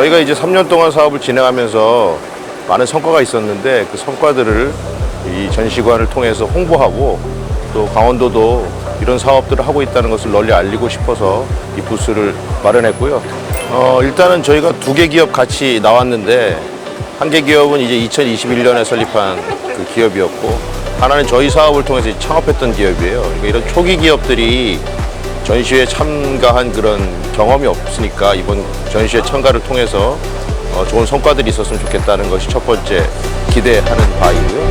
저희가 이제 3년 동안 사업을 진행하면서 많은 성과가 있었는데 그 성과들을 이 전시관을 통해서 홍보하고 또 강원도도 이런 사업들을 하고 있다는 것을 널리 알리고 싶어서 이 부스를 마련했고요. 어, 일단은 저희가 두 개 기업 같이 나왔는데 한 개 기업은 이제 2021년에 설립한 그 기업이었고 하나는 저희 사업을 통해서 창업했던 기업이에요. 그러니까 이런 초기 기업들이 전시회에 참가한 그런 경험이 없으니까 이번 전시회 참가를 통해서 어, 좋은 성과들이 있었으면 좋겠다는 것이 첫 번째 기대하는 바이고요.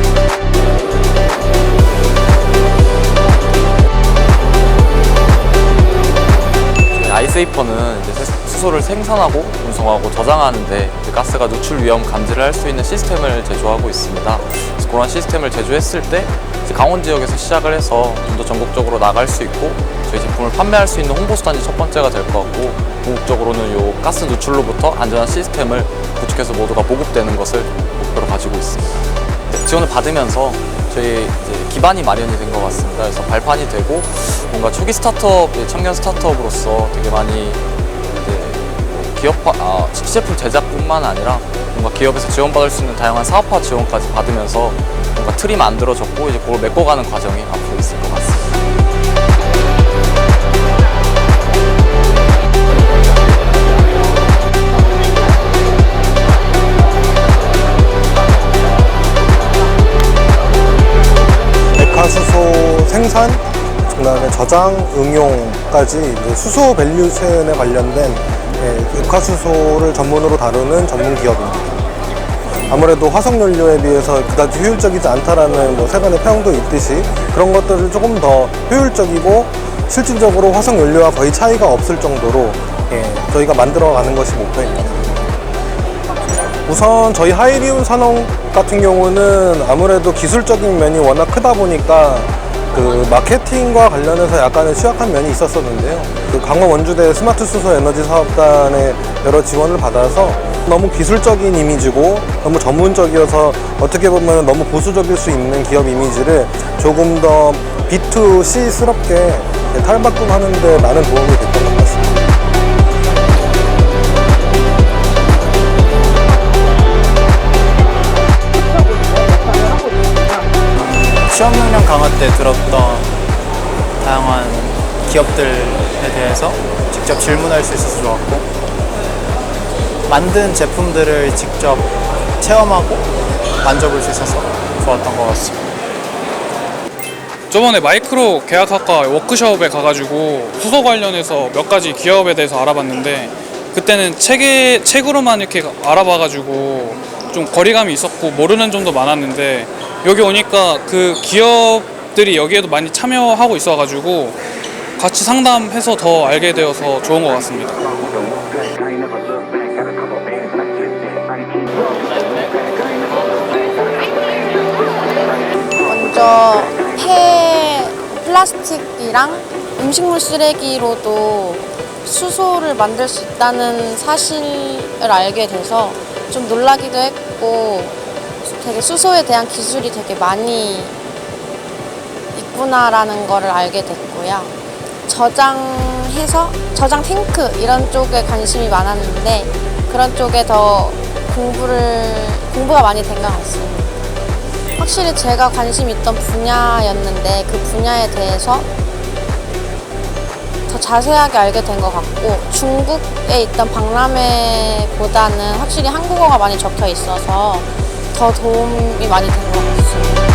아이세이퍼는 이제 세- 수소를 생산하고 운송하고 저장하는데 가스가 누출 위험 감지를 할 수 있는 시스템을 제조하고 있습니다. 그런 시스템을 제조했을 때 강원 지역에서 시작을 해서 좀 더 전국적으로 나갈 수 있고 저희 제품을 판매할 수 있는 홍보 수단이 첫 번째가 될 것 같고 궁극적으로는 요 가스 누출로부터 안전한 시스템을 구축해서 모두가 보급되는 것을 목표로 가지고 있습니다. 네, 지원을 받으면서 저희 기반이 마련이 된 것 같습니다. 그래서 발판이 되고 뭔가 초기 스타트업, 예, 청년 스타트업으로서 되게 많이 기업화, 아, 시제품 제작뿐만 아니라 뭔가 기업에서 지원받을 수 있는 다양한 사업화 지원까지 받으면서 뭔가 틀이 만들어졌고 이제 그걸 메꿔가는 과정이 앞으로 있을 것 같습니다. 백화수소 생산, 그다음에 저장, 응용까지 수소 밸류체인에 관련된 예, 백화수소를 전문으로 다루는 전문 기업입니다. 아무래도 화석연료에 비해서 그다지 효율적이지 않다라는 뭐 세간의 평도 있듯이 그런 것들을 조금 더 효율적이고 실질적으로 화석연료와 거의 차이가 없을 정도로 예, 저희가 만들어가는 것이 목표입니다. 우선 저희 하이리움 산업 같은 경우는 아무래도 기술적인 면이 워낙 크다 보니까 그 마케팅과 관련해서 약간은 취약한 면이 있었었는데요. 그 강원 원주대 스마트 수소 에너지 사업단의 여러 지원을 받아서 너무 기술적인 이미지고 너무 전문적이어서 어떻게 보면 너무 보수적일 수 있는 기업 이미지를 조금 더 B2C스럽게 탈바꿈하는데 많은 도움이 됐던 것 같습니 때 들었던 다양한 기업들에 대해서 직접 질문할 수 있어서 좋았고 만든 제품들을 직접 체험하고 만져볼 수 있어서 좋았던 것 같습니다. 저번에 마이크로 계약학과 워크숍에 가가지고 수소 관련해서 몇 가지 기업에 대해서 알아봤는데 그때는 책에 책으로만 이렇게 알아봐가지고 좀 거리감이 있었고 모르는 점도 많았는데 여기 오니까 그 기업 들이 여기에도 많이 참여하고 있어가지고 같이 상담해서 더 알게 되어서 좋은 것 같습니다. 먼저 폐 플라스틱이랑 음식물 쓰레기로도 수소를 만들 수 있다는 사실을 알게 돼서 좀 놀라기도 했고 되게 수소에 대한 기술이 되게 많이 있구나라는 거를 알게 됐고요. 저장해서 저장 탱크 이런 쪽에 관심이 많았는데 그런 쪽에 더 공부를 공부가 많이 된 것 같습니다. 확실히 제가 관심 있던 분야였는데 그 분야에 대해서 더 자세하게 알게 된 것 같고 중국에 있던 박람회보다는 확실히 한국어가 많이 적혀 있어서 더 도움이 많이 된 것 같습니다.